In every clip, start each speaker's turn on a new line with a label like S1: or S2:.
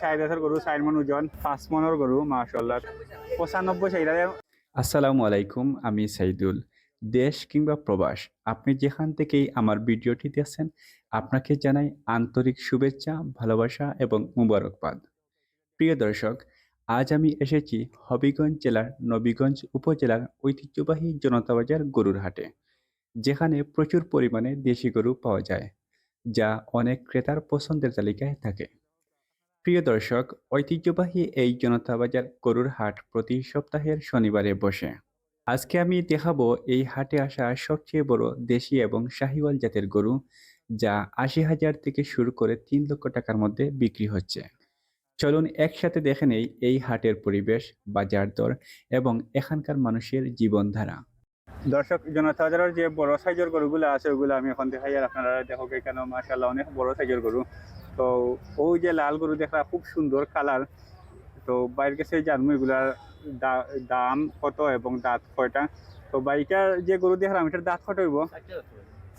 S1: চার হাজার গরু চার মন ওজন পাঁচ গরু মাশাল্লাহ পঁচানব্বই
S2: আসসালামু আলাইকুম, আমি সাইদুল দেশ কিংবা প্রবাস আপনি যেখান থেকেই আমার ভিডিওটি দেখছেন, আপনাকে জানাই আন্তরিক শুভেচ্ছা, ভালোবাসা এবং মুবারকবাদ। প্রিয় দর্শক, আজ আমি এসেছি হবিগঞ্জ জেলার নবীগঞ্জ উপজেলার ঐতিহ্যবাহী জনতাবাজার গরুর হাটে, যেখানে প্রচুর পরিমাণে দেশি গরু পাওয়া যায়, যা অনেক ক্রেতার পছন্দের তালিকায় থাকে। প্রিয় দর্শক, ঐতিহ্যবাহী এই জনতাবাজার গরুর হাট প্রতি সপ্তাহের শনিবারে বসে। আজকে আমি দেখাবো এই হাটে আসা সবচেয়ে বড় দেশি এবং শাহিওয়াল জাতের গরু, যা আশি হাজার থেকে শুরু করে তিন লক্ষ টাকার মধ্যে বিক্রি হচ্ছে। চলুন একসাথে দেখে নেই এই হাটের পরিবেশ, বাজার দর এবং এখানকার মানুষের জীবনধারা।
S1: দর্শক জনতা বাজারের যে বড় সাইজের গরুগুলো আছে, ওগুলো আমি এখন দেখাই আর আপনারা দেখো কেন মাশাল্লাহ অনেক বড় সাইজের গরু। তো ওই যে লাল গরু দেখা খুব সুন্দর কালার তো বাইরের কাছে জানব এগুলার দাম কত এবং দাঁত কয়টা? তো বাইটার যে গরু দেখলাম এটার দাঁত কত হইব?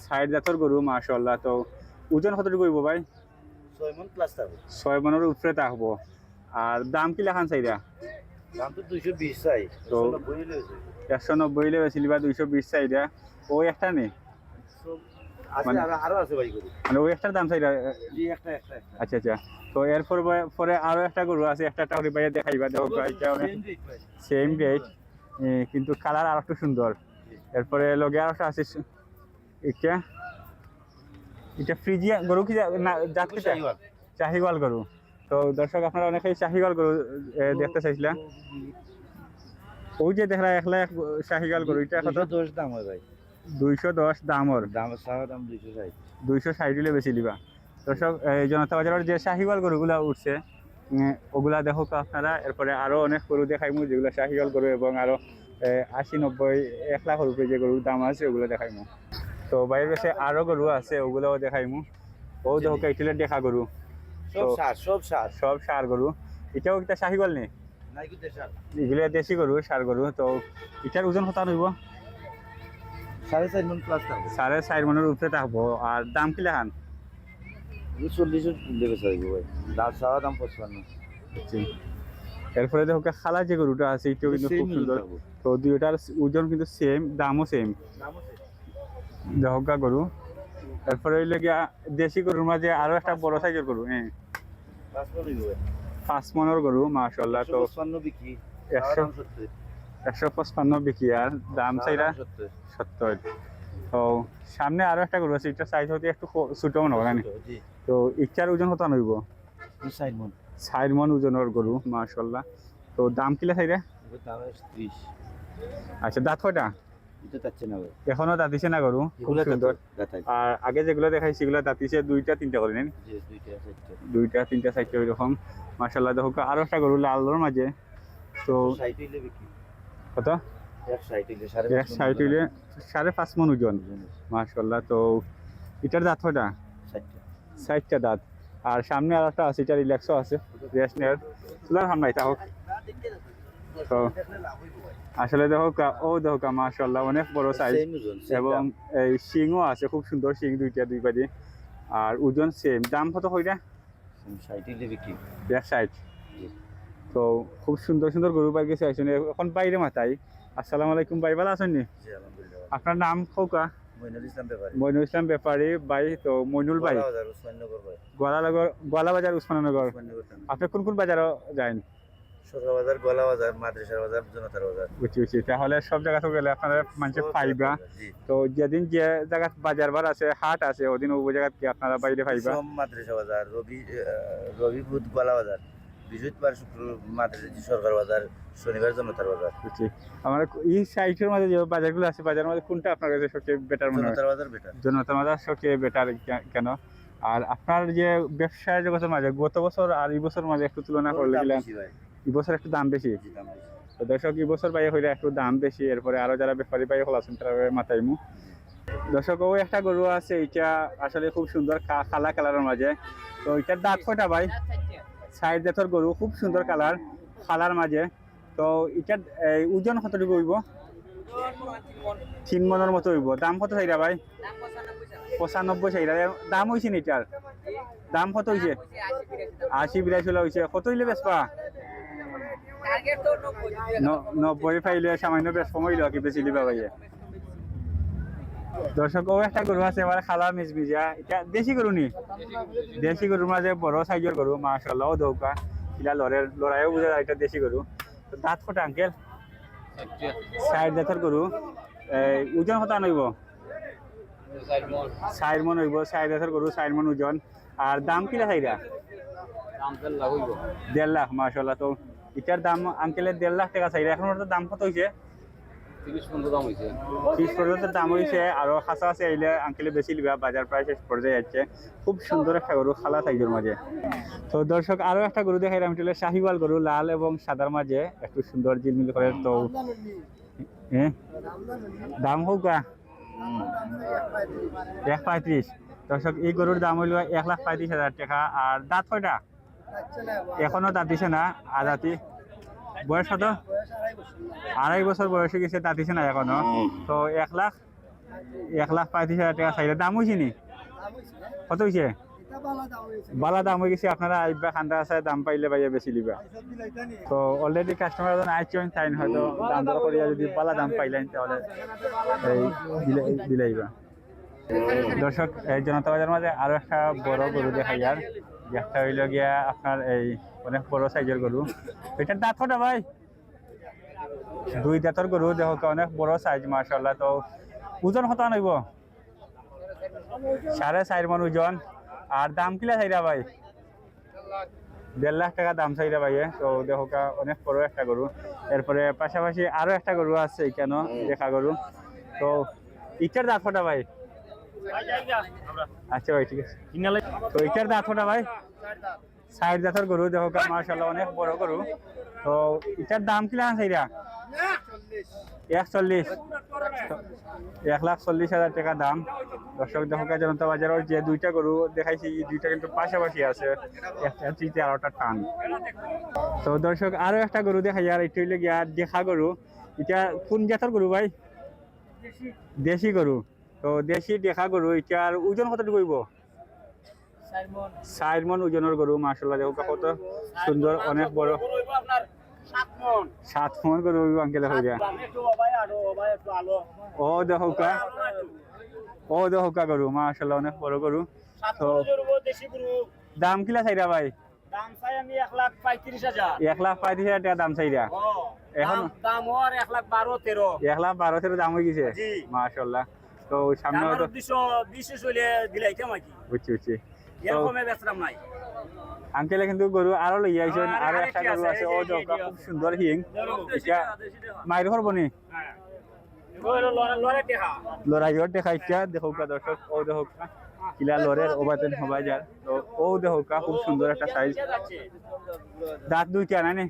S1: ষাট জাতের গরু মাশাল্লাহ তো ওজন কতটুকু হইব ভাই?
S3: ছয় মন
S1: মনের উপরে থাকব আর দাম কি লেখান চাইরা একশো নব্বই বেশি বা দুইশো বিশ চাইরা ওই একটা নেই মানে-
S3: আরও আরও আছে ভাই গরু।
S1: মানে ওই একটার দাম চাইরা
S3: জি একটা একটা একটা।
S1: আচ্ছা আচ্ছা। তো এরপর পরে আরও একটা গরু আছে একটা টাউরি বাইরে দেখাইবা দেখো এটা। সেম রেট কিন্তু কালার আর একটু সুন্দর। এরপরে লগে আর একটা আছে এটা এটা ফ্রিজিয়া গরু কি জাত কি চাহিওয়াল গরু। তো দর্শক আপনারা অনেকেই চাহিওয়াল গরু দেখতে চাইছিলেন ওই যে দেখলা একলা এক শাহিওয়াল গরু এটা কত?
S3: দশ দাম হয় ভাই।
S1: দুইশো দশ দামর।
S3: দাম সারা দাম দুইশো ষাট।
S1: দুইশো ষাট হলে বেশি লিবা। দর্শক এই জনতা বাজারের যে শাহিওয়াল গরুগুলা উঠছে ওগুলা দেখো তো আপনারা। এরপরে আরও অনেক গরু দেখাইমু যেগুলো শাহিওয়াল গরু এবং আরও এ, আশি নব্বই এক লাখ রুপে যে গরুর দাম আছে ওগুলো দেখাইমু তো বাইরের কাছে আরও গরু আছে ওগুলোও দেখাইমু ও দেখো কেটিলের দেখা গরু।
S3: সব
S1: তো-
S3: সার সব সার।
S1: সব সার গরু। এটাও একটা শাহিওয়াল নেই এগুলো দেশি গরু সার গরু। তো এটার ওজন কত হইব
S3: সাড়ে চার মন প্লাস থাকবে
S1: সাড়ে চার মনের উপরে থাকব আর দাম কি লেখান?
S3: চল্লিশ দেবে চাইব ভাই। দাম সারা দাম পঁচপান্ন।
S1: এরপরে দেখো খালা যে গরুটা আছে এটাও কিন্তু খুব সুন্দর। তো দুইটার ওজন কিন্তু সেম দামও সেম দেহকা গরু। এরপরে হইলে গিয়া দেশি গরুর মাঝে আরও একটা বড় সাইজের গরু হ্যাঁ।
S3: পাঁচ মন
S1: মনের গরু মাশাল্লাহ তো একশো একশো পঁচপান্ন বিক্রি আর দাম চাইরা
S3: সত্তর।
S1: তো সামনে আরও একটা গরু আছে এটা সাইজ হতে একটু ছোট মনে হয় না তো ইচ্ছার ওজন কত নইব
S3: ষাট মন
S1: ষাট মন ওজনের গরু মাশাল্লাহ তো দাম কিলা
S3: ত্রিশ।
S1: আচ্ছা দাঁত কয়টা? এখনও দাঁতিছে না গরু? খুব সুন্দর। আর আগে যেগুলো দেখাই সেগুলো দাঁতিছে দুইটা তিনটা করে নেন
S3: দুইটা
S1: তিনটা চারটা ওইরকম। মার্শাল্লাহ দেখো আরও একটা গরু লালর মাঝে। তো কত?
S3: সাড়ে
S1: পাঁচ মন ওজন। মার্শাল্লাহ তো এটার দাঁত কয়টা?
S3: ষাটটা
S1: দাঁত। আর সামনে আর একটা আছে এটা রিল্যাক্সও আছে রেস্ট নেওয়ার। চুলার হামলাই তা হোক। তো আসলে দেখো ও দেখো মার্শাল্লাহ অনেক বড় সাইজ এবং এই শিংও আছে খুব সুন্দর শিং দুইটা দুই বাদি আর ওজন সেম দাম কত কইটা
S3: ষাট হইলে বিক্রি
S1: এক সাইড
S3: জি।
S1: তো খুব সুন্দর সুন্দর গরু পাই গেছে আসুন এখন বাইরে মাথায় আসসালামু আলাইকুম ভাই ভালো আছেন নি? আপনার নাম খৌকা
S3: মইনুল ইসলাম ব্যাপারী।
S1: ব্যাপারী ভাই তো মইনুল ভাই।
S3: বাজার ভাই।
S1: গোয়ালানগর গোয়ালা বাজার উসমাননগর আপনি কোন কোন বাজারও যান?
S3: বাজার গোলা বাজার মাদ্রাসার বাজার জনতার বাজার।
S1: বুঝছি বুঝছি। তাহলে সব জায়গা তো গেলে আপনারা মানুষের পাইবা। তো যেদিন যে জায়গা বাজার বার আছে হাট আছে ওদিন ওই জায়গা আপনারা বাইরে পাইবা?
S3: মাদ্রাসা বাজার রবি রবি বুধ গোলা বাজার বৃহস্পতিবার শুক্র মাদ্রাসা সরকার বাজার শনিবার জনতার বাজার।
S1: আমার এই সাইটের মাঝে যে বাজারগুলো আছে বাজারের মধ্যে কোনটা আপনার কাছে সবচেয়ে বেটার মনে হয়?
S3: জনতার বাজার বেটার
S1: জনতা বাজার সবচেয়ে বেটার কেন? আর আপনার যে ব্যবসায় জগতের মাঝে গত বছর আর এই বছর মাঝে একটু তুলনা করলে এই বছর একটু দাম বেশি। তো দর্শক এই বছর বাইরে হইলে একটু দাম বেশি এরপরে আরও যারা ব্যাপারী বাইরে হল আছেন তারা মাথায় মু দর্শক ওই একটা গরু আছে এটা আসলে খুব সুন্দর কালা কালারের মাঝে। তো এটার দাঁত কয়টা ভাই? সাইড দাঁতর গরু খুব সুন্দর কালার কালার মাঝে তো এটার ওজন কতটুকু হইব তিন মনের মতো হইব দাম কত চাইরা ভাই? পঁচানব্বই চাহিদা দাম হয়েছে এটার দাম কত হয়েছে আশি বিরাশি হয়েছে কত হইলে ন- নব্বই পাইলে সামান্য বেশ কমাইল কি বেশি দিবা ভাইয়ে। দর্শক একটা গরু আছে, এবার খালা মিজমিজা এটা দেশি গরু নি? দেশি গরুর মাঝে বড় সাইজের গরু মাশাল্লাহ দৌকা। কিলা লড়ের লড়াইও বুঝা যায় এটা দেশি গরু। দাঁত কটা আঙ্কেল সাইড দাঁতের গরু। ওজন কত নইব চার মন হইব চার দাঁতের গরু চার মন ওজন। আর দাম কিলা চাইরা দেড় লাখ মাশাল্লাহ তো এটার দাম আঙ্কেলের দেড় লাখ টাকা চাইরা এখন দাম কত হয়েছে ত্রিশ পর্যন্ত দাম হয়েছে। আরও খাসা আছে আইলে আঙ্কেলে বেশি লিবা, বাজার প্রায় শেষ পর্যায়ে যাচ্ছে। খুব সুন্দর একটা গরু, খালা সাইজের মাঝে। তো দর্শক, আরও একটা গরু দেখাই আমি শাহিওয়াল গরু, লাল এবং সাদার মাঝে। একটু সুন্দর জিলমিল করে, তো হ্যাঁ দাম হোক এক পঁয়ত্রিশ। দর্শক, এই গরুর দাম হইল এক লাখ পঁয়ত্রিশ হাজার টাকা। আর দাঁত কয়টা? এখনও দাঁত দিছে না আর বয়স কত? আড়াই বছর বয়স গেছে দাঁত দিছে না এখনও। তো এক লাখ এক লাখ পঁয়ত্রিশ হাজার টাকা চাইলে দাম হয়েছে নি? কত হয়েছে? বালা দাম হয়ে গেছে। আপনারা আইবা খান্দা আছে দাম পাইলে বাইয়া বেশি লিবা। তো অলরেডি কাস্টমার যখন আইছেন তাই হয়তো। দাম দর করিয়া যদি বালা দাম পাইলেন তাহলে এই দিলে- দিলাইবা দর্শক এই জনতা বাজার মাঝে আরও একটা বড় গরু দেখাই আর। একটা হইল গিয়া আপনার এই অনেক বড় সাইজের গরু। এটার দাঁত কটা ভাই? দুই দাঁতর গরু দেখো অনেক বড় সাইজ মার্শাল্লাহ তো ওজন কত নইব সাড়ে চার মন ওজন। আর দাম কিলা চাইরা ভাই? দেড় লাখ টাকা দাম চাইরা ভাইয়ে তো দেখো অনেক বড় একটা গরু। এরপরে পাশাপাশি আরও একটা গরু আছে কেন দেখা গরু। তো ইটার দাঁত কটা ভাই? আচ্ছা ভাই ঠিক আছে। তো ইটার দাঁত কটা ভাই? সাইড দাঁতের গরু, দেখো কা মার্শাল্লাহ অনেক বড় গরু। তো ইটার দাম কিলা চাইরা? এক চল্লিশ এক লাখ দাম। দেখা জনতা যে দুইটা দুইটা কিন্তু আছে। টান। তো এটা গিয়া দেখা গরু। এটা কোন জাতের গরু ভাই? দেশি গরু। তো দেশি দেখা গরু, এটার ওজন কত কইব মন ওজনের গরু মাসাল্লাহ দেখো কত সুন্দর অনেক বড় সাত মন গরু আঙ্কেলে হয়ে যায়। ও দেখো কা। ও দেখো কা গরু মাশাআল্লাহ অনেক বড় গরু তো দাম কিলা চাইরা ভাই?
S4: দাম চাই আমি এক লাখ পঁয়ত্রিশ হাজার
S1: এক লাখ পঁয়ত্রিশ হাজার টাকা দাম চাইরা এখন
S4: দাম- দাম হওয়ার এক লাখ বারো তেরো
S1: এক লাখ বারো তেরো দাম হয়ে গেছে। তো সামনে হয়তো
S4: উদ্দেশ্য বিশে চলে দিলাই কেমন কি
S1: বুঝছি বুঝছি
S4: এর কমে বেচলাম নাই।
S1: আঙ্কেলে কিন্তু গরু আরও লই আইছেন
S4: আর
S1: একটা গরু
S4: আছে,
S1: ও
S4: যে
S1: খুব সুন্দর হিং। এটা। মাইর করবনি
S4: লড়ে টেহা।
S1: লড়াইয়ের দেখাইছা দেখো কা দর্শক ও দেখো কিলা লড়ের ওবাতেন হবাই যার তো ও দেখো কা খুব সুন্দর একটা সাইজ দাঁত দুইটা না নি?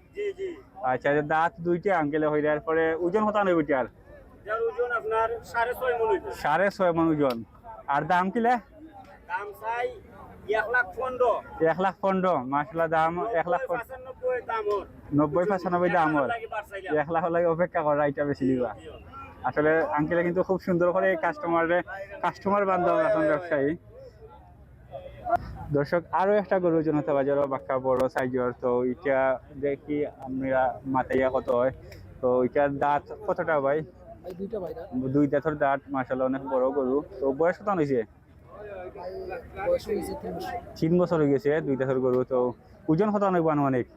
S1: আচ্ছা দাঁত দুইটা আঙ্কেলে হয়ে যাওয়ার পরে ওজন হতা নেই
S4: মন হইবে।
S1: সাড়ে ছয় মন ওজন। আর দাম কিলা?
S4: দাম চাই এক লাখ পনেরো।
S1: মাসলা দাম এক লাখ। নব্বই পঁচানব্বই দাম। এক লাখ লাগে অপেক্ষা করা এটা বেশি দিবা। আসলে আঙ্কেলে কিন্তু খুব সুন্দর করে কাস্টমারে কাস্টমার বান্ধব এখন ব্যবসায়ী। দর্শক আরও একটা গরু জনতা বাজারও বাক্কা বড় সাইজের তো এটা দেখি আমরা মাথাইয়া কত হয়। তো এটার দাঁত কতটা ভাই? দুই দাঁতর দাঁত মাসাল অনেক বড় গরু। তো বয়স কত হয়েছে? তিন বছর হয়ে গেছে দুই দাঁতর গরু তো ওজন কত নইব আনুমানিক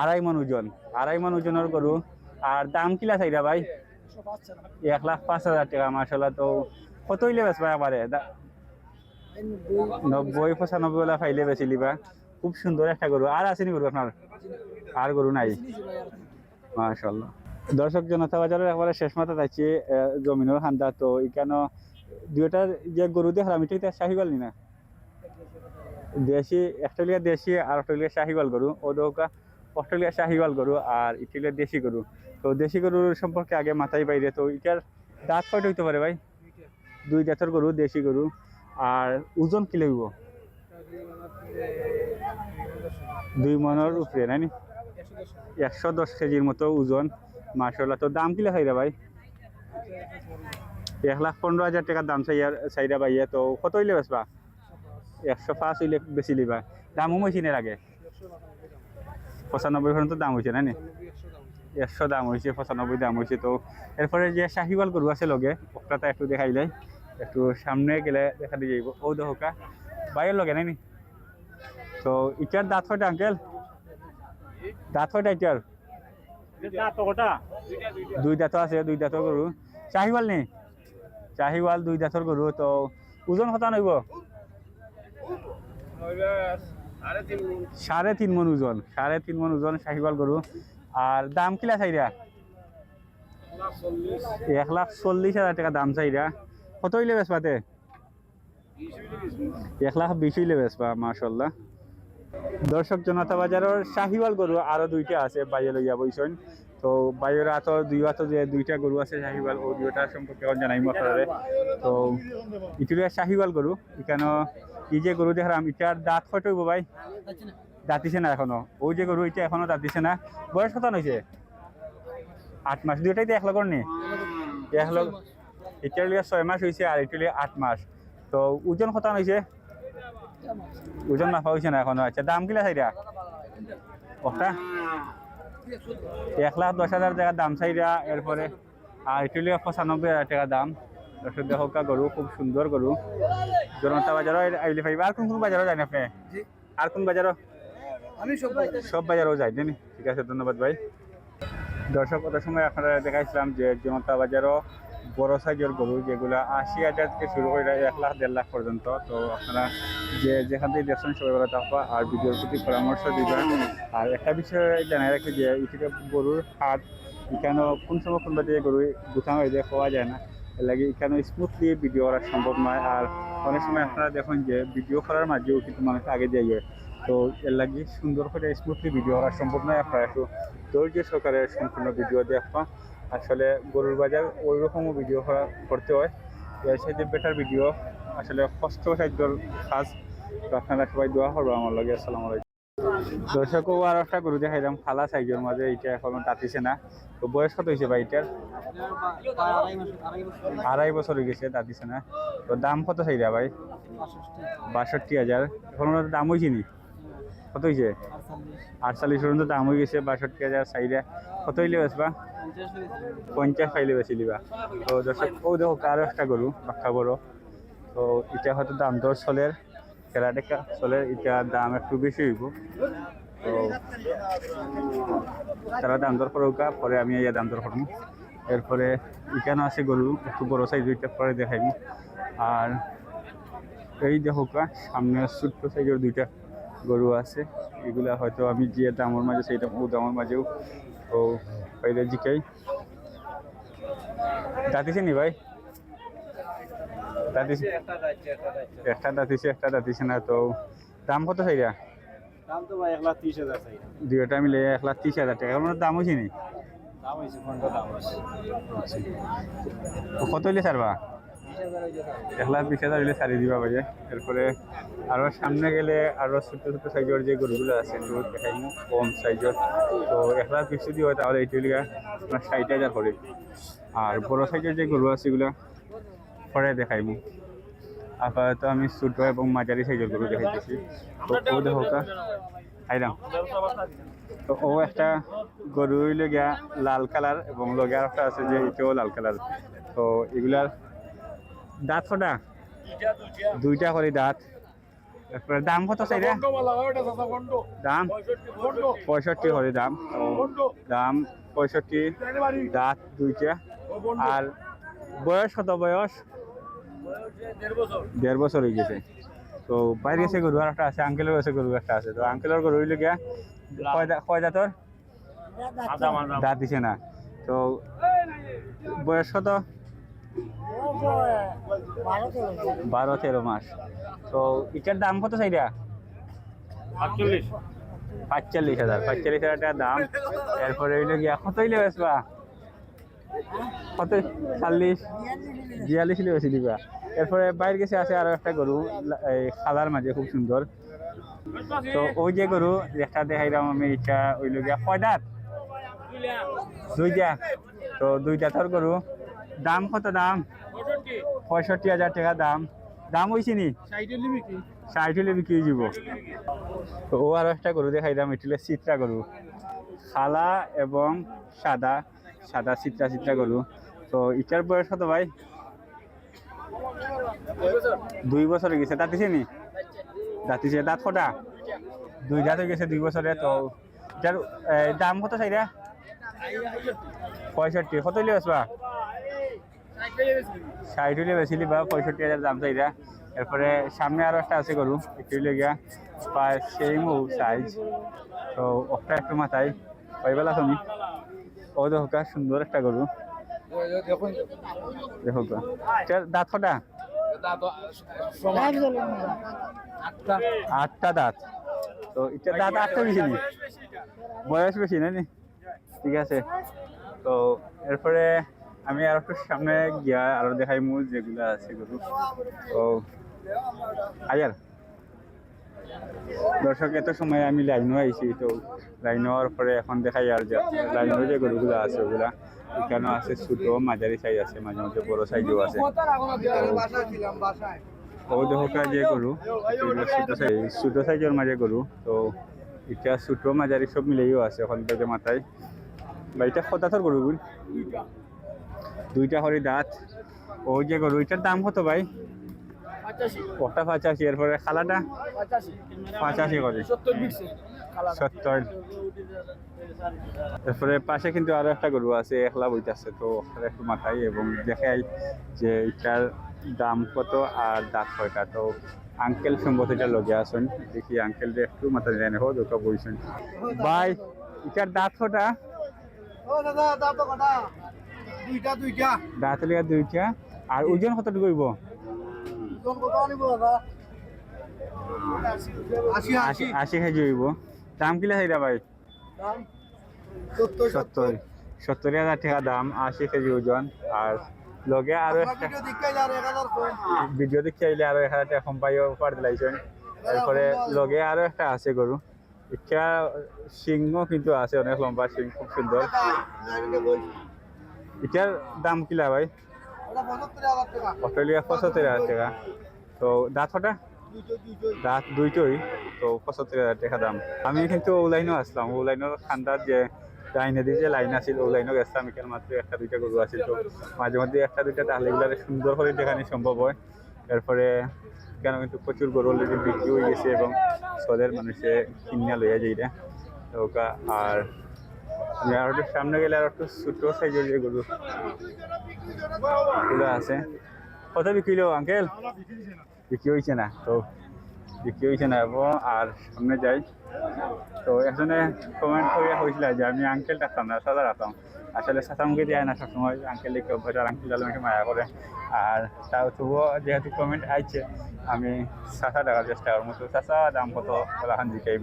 S1: আড়াই মন ওজন। আড়াই মন ওজনের গরু আর দাম কিলা চাইরা ভাই? এক লাখ পাঁচ হাজার টাকা মাসাল্লাহ তো কত হইলে বেচবা এবারে নব্বই পঁচানব্বই বেলা ফাইলে বেশি লিবা খুব সুন্দর একটা গরু আর আসেনি গরু আপনার আর গরু নাই। মাশাল্লাহ দর্শক জনতা বাজারের একবারে শেষ মাথা যাচ্ছি জমিনের হান্দা তো এখানে দুইটার যে গরু দেখালাম এটা এটা শাহিবাল নি না? দেশি, অস্ট্রেলিয়া দেশি আর অস্ট্রেলিয়া শাহিওয়াল গরু। ও দৌকা অস্ট্রেলিয়া শাহিওয়াল গরু আর ইটালিয়া দেশি গরু। তো দেশি গরুর সম্পর্কে আগে মাথায় বাইরে। তো এটার দাঁত কয়টা হইতে পারে ভাই? দুই জাতের গরু, দেশি গরু। আর ওজন কি লাগব দুই মনের উপরে নাইনি একশো দশ কেজির মতো ওজন। মাসাল্লাহ তো দাম কি লেখাই রে ভাই? এক লাখ পনেরো হাজার টাকার দাম চাইয়ার চাইরা বাইয়া তো কত হইলে বেসবা একশো পাঁচ হইলে বেশি লিবা। দামও হয়েছি না আগে পঁচানব্বই পর্যন্ত দাম হয়েছে না নি? একশো দাম হয়েছে পঁচানব্বই দাম হয়েছে তো এরপরে যে শাহিওয়াল গরু আছে লগে ওটা একটু দেখাইলে একটু সামনে গেলে দেখা দিয়ে যাইব। ও দহকা বাইরের লগে নাই নি? তো ইটার দাঁত হয় আঙ্কেল দাঁত হয় ইটার দুই দাঁত আছে, দুই দাঁতর গরু চাহিওয়াল নি? চাহিওয়াল দুই দাঁতর গরু তো ওজন কত নইব সাড়ে তিন মন ওজন সাড়ে তিন মন ওজন শাহিওয়াল গরু আর দাম কিলা চাইরা এক লাখ চল্লিশ হাজার টাকা দাম চাইরা কত হইলে বেসপাতে এক লাখ বিশ হইলে বেসবা মাশাল্লাহ দর্শক জনতা বাজারের শাহিওয়াল গরু আরও দুইটা আছে বাইরে লইয়া বইছেন তো বাইরের হাত দুই হাত যে দুইটা গরু আছে শাহিওয়াল, ও দুইটা সম্পর্কে এখন জানাইম আপনারে তো ইটুলিয়া শাহিওয়াল গরু, এখানে ই যে গরু দেখলাম, ইটার দাঁত কয়টা ভাই? দাঁতিছে না এখনও। ওই যে গরু, এটা এখনও দাঁতিছে না। বয়স কত হয়েছে আট মাস। দুইটাই তো এক নি এক লগ ছয় মাস হয়েছে আর এটার লিগে আট মাস। তো ওজন কত হয়েছে ওজন মাফা হয়েছে না এখনও। আচ্ছা দাম কিলা চাইরা? ওটা এক লাখ দশ হাজার টাকা দাম চাইরা এরপরে আর লিগে পঁচানব্বই হাজার টাকা দাম। দর্শক দেখা গরু খুব সুন্দর গরু। জনতা বাজারও আইলে পাইবা। আর কোন কোন বাজারও যায় আপনি? আর কোন বাজারও?
S3: আমি সব
S1: সব বাজারও যাই জানি ঠিক আছে ধন্যবাদ ভাই। দর্শক কত সময় আপনারা দেখাইছিলাম যে জনতা বাজারও বড় সাইজের গরু যেগুলো আশি হাজার থেকে শুরু করে এক লাখ, দেড় লাখ পর্যন্ত। তো আপনারা যে যেখান থেকে দেখছেন সবাই ভালো থাকবা আর ভিডিওর প্রতি পরামর্শ দিবেন আর একটা বিষয় জানাই রাখি যে এটিকে গরুর হাট এখানে কোন সময় কোন বাজে গরু গুছানো হয়ে যায়, পাওয়া যায় না। লাগে এখানে স্মুথলি ভিডিও করা সম্ভব নয়। আর অনেক সময় আপনারা দেখুন যে, ভিডিও করার মাঝেও কিন্তু মানুষ আগে দিয়ে যায়। তো এর লাগে সুন্দর করে স্মুথলি ভিডিও করা সম্ভব নয় আপনারা একটু ধৈর্য সহকারে সম্পূর্ণ ভিডিও দেখবা। আসলে গরুর বাজার ওই রকমও ভিডিও করা করতে হয়। এর সাথে বেটার ভিডিও আসলে কষ্ট সাহায্যর কাজ। আপনারা সবাই দোয়া করব আমার লগে। আসসালামু আলাইকুম। দর্শকও আর একটা গরু দেখাইলাম, খালা সাইজের মাঝে। এটা এখনও দাঁতিছে না। তো বয়স কত হয়েছে ভাইটার? আড়াই বছর হয়ে গেছে, দাঁতিছে না। তো দাম কত চাইরা ভাই? বাষট্টি হাজার। এখন দাম হয়েছে নি? কত হয়েছে আটচল্লিশ পর্যন্ত দাম হয়ে গেছে, বাষট্টি হাজার চাইরা। কত হইলে বেসবা পঞ্চাশ পাইলে বেশি লিবা। তো দর্শক ও দেখো আরও একটা গরু বাক্কা বড় তো এটা হয়তো দাম দর চলের, খেলা টেকা চলের এটা দাম একটু বেশি হইব। তো তারা দাম দর করুকা পরে আমি ইয়া দাম দর করব এরপরে এখানে আছে গরু, একটু বড় সাইজ দুইটা, পরে দেখাইব। আর এই দেখোকা সামনে ছোট্ট সাইজের দুইটা গরু আছে এগুলা হয়তো আমি যে দামের মাঝে সেইটা ও দামের মাঝেও তো পাইলে জিকাই। দাঁতিছে নি ভাই? দাঁতিছে। একটা দাঁতিছে একটা দাঁতিছে না তো দাম কত চাইরা?
S4: দাম তো ভাই এক লাখ ত্রিশ হাজার চাই
S1: দুইটা মিলে এক লাখ তিরিশ হাজার টাকা মানে দাম হয়েছে নি?
S4: দাম হয়েছে দাম হয়েছে
S1: কত হইলে ছাড়বা? এক লাখ বিশ হাজার হইলে ছাড়ি দিবা ভাইয়া এরপরে আরও সামনে গেলে আরও ছোট ছোট সাইজের যে গরুগুলো আছে এগুলো দেখাইমু কম সাইজের তো এক লাখ বিশ যদি হয় তাহলে এইটা লিগা আপনার ষাট হাজার করে। আর বড় সাইজের যে গরু আছে এগুলা পরে দেখাইমু। আপাতত আমি ছোট এবং মাঝারি সাইজের গরু দেখাইতেছি। তো ও দেখো আইরাম তো ও একটা গরু হইলে লাল কালার এবং লগে আর একটা আছে যে এটাও লাল কালার। তো এগুলার দাঁত কটা? দুইটা করে দাঁত। দাম কত চাই দাম? পঁয়ষট্টি করে দাম। দাম পঁয়ষট্টি। দাঁত দুইটা। আর বয়স কত বয়স? দেড় বছর। হয়ে গেছে। তো বাইরে গেছে গরু আর একটা আছে আঙ্কেলের কাছে গরু একটা আছে। তো আঙ্কেলের গরু হইলে গিয়া কয় দাঁতর? দাঁত দিছে না। তো বয়স কত? বারো তেরো মাস। তো এটার দাম কত চাইরা
S4: আটচল্লিশ
S1: পাঁচচল্লিশ। হাজার। পাঁচচল্লিশ হাজার টাকা দাম। এরপরে হইলে গিয়া কত হইলে বেসবা কত? চল্লিশ। বিয়াল্লিশ হইলে বেশি দিবা। এরপরে বাইরে গেছে আছে আরও একটা গরু খালার মাঝে খুব সুন্দর। তো ওই যে গরু একটা দেখাইলাম আমি এটা হইল গিয়া কয় দাঁত দুইটা। তো দুই দাঁতর গরু। দাম কত দাম? পঁয়ষট্টি। হাজার টাকা দাম। দাম হয়েছে নি? ষাট হলে বিক্রি। যাব। তো ও আরও একটা গরু দেখাই দাম এটি চিত্রা গরু। খালা এবং সাদা সাদা চিত্রা চিত্রা গরু। তো এটার বয়স কত ভাই? দুই বছর। গেছে। দাঁতিছে নি? দাঁতিছে দাঁত কটা? দুই দাঁত হয়ে গেছে দুই বছরে। তো এটার এ, দাম কত চাইরা? পঁয়ষট্টি। কত হলে বেসবা ষাট হলে বেশিলি বা পঁয়ষট্টি হাজার দাম চাইরা এরপরে সামনে আরও একটা আছে গরু একটু গিয়া প্রায় সেম ও সাইজ তো একটা একটু মাথায় পাইবেলা তুমি ও দেখো কা সুন্দর একটা গরু। দেখো দাঁত কটা? আটটা দাঁত। তো এটা দাঁত আটটা বেশি নি? বয়স বেশি না নি? ঠিক আছে। তো এরপরে আমি আর একটু সামনে গিয়া আরও দেখাই মূল যেগুলো আছে গরু তো, আয়ার। দর্শক, এত সময় আমি লাইনও আইছি, তো লাইন হওয়ার পরে এখন দেখাই আর যে লাইনের যে গরুগুলো আছে ওগুলা। এখানে আছে ছোট মাঝারি সাইজ আছে, মাঝে মাঝে বড় সাইজও আছে। ও দেখা যে গরু ছোট সাইজ ছোট সাইজের মাঝে গরু। তো এটা ছোট মাঝারি সব মিলেইও আছে, এখন থেকে মাথায়। বা এটা কতাথর গরু গুল দুইটা হরি দাঁত। ও যে গরু এটার দাম কত ভাই? ওটা পঁচাশি? এরপরে খালাটা? পঁচাশি। করে। সত্তর তারপরে পাশে কিন্তু আরও একটা গরু আছে একলা বইতাছে তো ওখানে একটু মাথায় এবং দেখাই যে এটার দাম কত আর দাঁত কয়টা। তো আঙ্কেল সম্ভবত এটা লগে আসুন দেখি আঙ্কেল একটু মাথা দেয় না হো দুটো বইছেন। ভাই এটার দাঁত কটা? দাঁত দুইটা আর ওজন কতটুকু হইব
S4: আশি
S1: আশি আশি কেজি হইব দাম কিলা হইরা ভাই
S4: সত্তর
S1: সত্তর সত্তর হাজার টাকা দাম আশি কেজি ওজন আর লগে আরও ভিডিও দেখে আইলে আরও এক হাজার টাকা কম পাইও পার দিলাইছেন তারপরে লগে আরও একটা আছে গরু এটা সিংহ কিন্তু আছে অনেক লম্বা সিং খুব সুন্দর এটার দাম কিলা ভাই অস্ট্রেলিয়া পঁচাত্তর হাজার টাকা। তো দাঁত কটা? দাঁত দুইটোই। তো পঁচাত্তর হাজার টাকা দাম। আমি কিন্তু ও লাইনও আসলাম। ও লাইনের ঠান্ডার যে ডাইনে যে লাইন আছিল ও লাইনও গেছিলাম এখানে মাত্র একটা, দুইটা গরু আছিল। তো মাঝে মধ্যে একটা, দুইটা তাহলে এগুলো সুন্দর করে দেখানি সম্ভব হয়। এরপরে কেন কিন্তু প্রচুর গরু অলরেডি বিক্রি হয়ে গেছে এবং সদের মানুষে কিনিয়া লইয়া যাইরা তো আর আর সামনে গেলে আর একটু ছোট সাইজের যে গরু আছে। কত বিক্রি হলো আঙ্কেল বিক্রি হয়েছে না, তো বিক্রি হয়েছে না এবং আর সামনে যাই। তো একজনে কমেন্ট করে হয়েছিল যে আমি আঙ্কেল রাখতাম না, সাদা রাখতাম আসলে সাসামুখে দেয় না সবসময় আঙ্কেল দেখে অভ্যাস আঙ্কেল আমাকে মায়া করে। আর তাও তবুও যেহেতু কমেন্ট আইছে, আমি সাসা দেখার চেষ্টা করব। তো সাসা দাম কত? বলাখান জিকাইব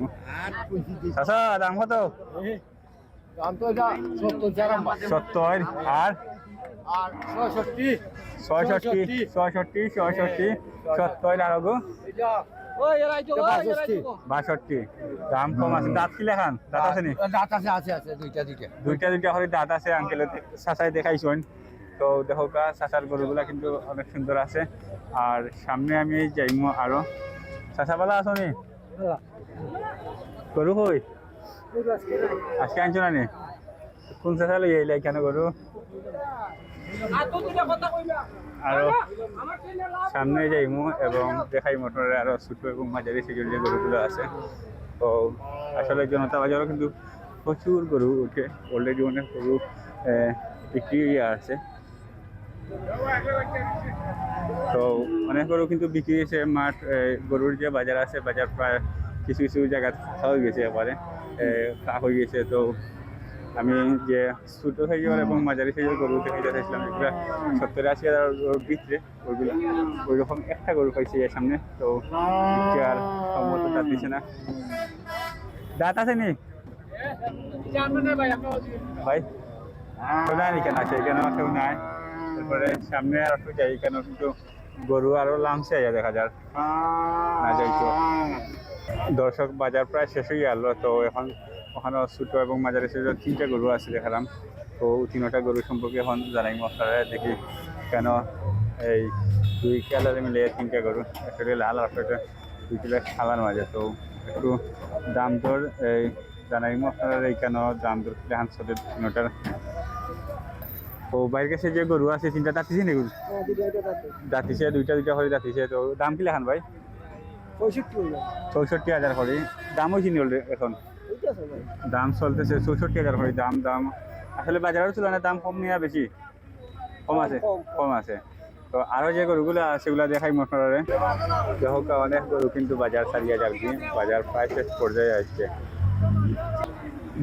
S1: সাসা দাম কত?
S4: সত্তর
S1: আর?
S4: আর ছয়ষট্টি।
S1: ছয়ষট্টি সত্তর আর গো
S4: বাষট্টি।
S1: দাম কম আছে। দাঁত কি লেখান দাঁত আছে নি?
S4: দাঁত আছে আছে আছে দুইটা দুইটা।
S1: দুইটা দুইটা করে দাঁত আছে আঙ্কেল চাচাই দেখাইছেন। তো দেখো চাচার গরুগুলা কিন্তু অনেক সুন্দর আছে। আর সামনে আমি যাইমো আরও। চাচা পালা আছো নি? গরু কই? আজকে আনছো না নি? কোন চাচা লই কেন গরু আরও সামনে যাইমু এবং দেখাই মোটরে আরও ছোট এবং মাঝারি সেগুলো যে গরুগুলো আছে। তো আসলে জনতা বাজারও কিন্তু প্রচুর গরু উঠে। অলরেডি অনেক গরু বিক্রি আছে। তো অনেক গরু কিন্তু বিক্রি হয়েছে। মাঠ গরুর যে বাজার আছে, বাজার প্রায় কিছু কিছু জায়গা খাওয়া গেছে এবারে। খাওয়া হয়ে গেছে, তো আমি যে ছোটো সাইজের এবং মাঝারি সাইজের গরু দেখে চাইছিলাম, এগুলো সত্তর আশি হাজার ভিতরে ওইগুলো। ওই রকম একটা গরু পাইছি এর সামনে, তো আর সম্মত দাঁত দিচ্ছে না। দাঁত আছে নি? ভাই, তো নাই কেন আছে? এখানে কেউ নাই। তারপরে সামনে আর একটু যাই, কেন কিন্তু গরু আরও লামছে, দেখা যার না যাই তো। দর্শক বাজার প্রায় শেষ হয়ে গেল তো এখন ওখানে ছোট এবং মাঝারি সাইজের তিনটা গরু আছে দেখালাম। তো তিনটা গরু সম্পর্কে এখন জানাই আপনারা দেখি কেন এই দুই কালারে মিলে তিনটা গরু একটা লাল আর একটা দুই কিলো খালার মাঝে। তো একটু দাম দর এই জানাই আপনারা এইখানে দাম দর হান তিনটার ও বাইরের কাছে যে গরু আছে তিনটা দাঁতিছে নি গরু দাঁতিছে দুইটা দুইটা করে দাঁতিছে তো দাম কি লেখান ভাই? চৌষট্টি হাজার করে। দাম হয়েছে নি এখন। দাম চলতেছে চৌষট্টি হাজার করে। দাম দাম। আসলে বাজারের তুলনায় দাম কম নেওয়া বেশি। কম আছে কম আছে। তো আরও যে গরুগুলো আছে সেগুলো দেখাই মোটরে হোক অনেক গরু কিন্তু বাজার ছাড়িয়ে যাচ্ছে। বাজার প্রায় শেষ পর্যায়ে আসছে।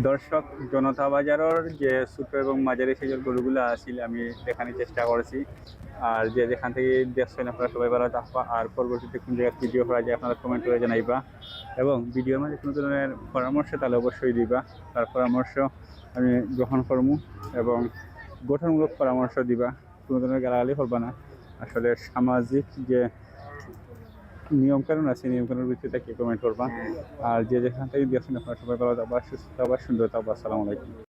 S1: দর্শক, জনতা বাজারের যে ছোট এবং মাঝারি সাইজের গরুগুলো আছিল, আমি দেখানোর চেষ্টা করেছি। আর যে যেখান থেকে দেখছেন আপনারা সবাই ভালো থাকবা। আর পরবর্তীতে কোন জায়গায় ভিডিও করা যায় আপনারা কমেন্ট করে জানাইবা। এবং ভিডিওর মাঝে কোনো ধরনের পরামর্শ তাহলে অবশ্যই দিবা। তার পরামর্শ আমি গ্রহণ করব এবং গঠনমূলক পরামর্শ দিবা। কোনো ধরনের গালাগালি করবা না। আসলে সামাজিক যে নিয়মকানুন আছে নিয়মকানুন ভিত্তিতে কি কমেন্ট করবা? আর যে যেখান থেকে দিয়েছেন আপনারা সবাই ভালো থাকবা, সুস্থ থাকবা, সুন্দর থাকবা। আসসালামু আলাইকুম।